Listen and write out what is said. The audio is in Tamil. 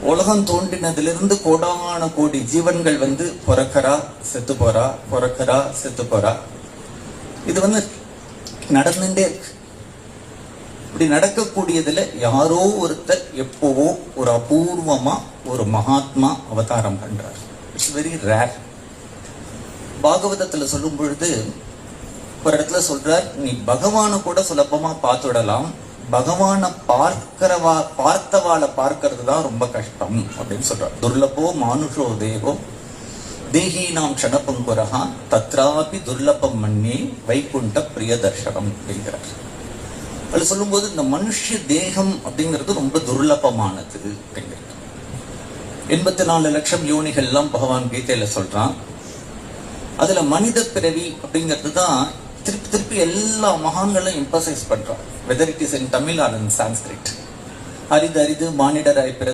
உலகம் தோன்றினதிலிருந்து கோடான கோடி ஜீவன்கள் வந்து பிறக்கறா செத்து போறா பிறக்கறா செத்து போறா இது வந்து நடந்துட்டே இருக்கு. இப்படி நடக்கக்கூடியதுல யாரோ ஒருத்தர் எப்போவோ ஒரு அபூர்வமா ஒரு மகாத்மா அவதாரம் பண்றார். இட்ஸ் வெரி ரேர் பாகவதத்துல சொல்லும் பொழுது ஒரு இடத்துல சொல்றார் நீ பகவானை கூட சுலபமா பார்த்துடலாம். பகவானை பார்க்கிறவா பார்த்தவாளை பார்க்கறது தான் ரொம்ப கஷ்டம் அப்படின்னு சொல்றார். துர்லபோ மானுஷோ தேவோ தேகி நாம் க்ஷணபங்குரகா தத்ராபி துர்லபம் மண்ணே வைகுண்ட பிரியதர்ஷனம் அப்படிங்கிறார் அது சொல்லும்போது இந்த மனுஷ தேகம் அப்படிங்கிறது ரொம்ப துர்லபமானது அப்படிங்கிறது எண்பத்தி நாலு லட்சம் யோனிகள்லாம் பகவான் கீதையில சொல்றான். அதுல மனித பிறவி அப்படிங்கிறது தான் திருப்பி திருப்பி எல்லா மகான்களும் எம்பசைஸ் பண்றான் whether it is in Tamil or in Sanskrit அரிது அரிது மானிடராய் பிற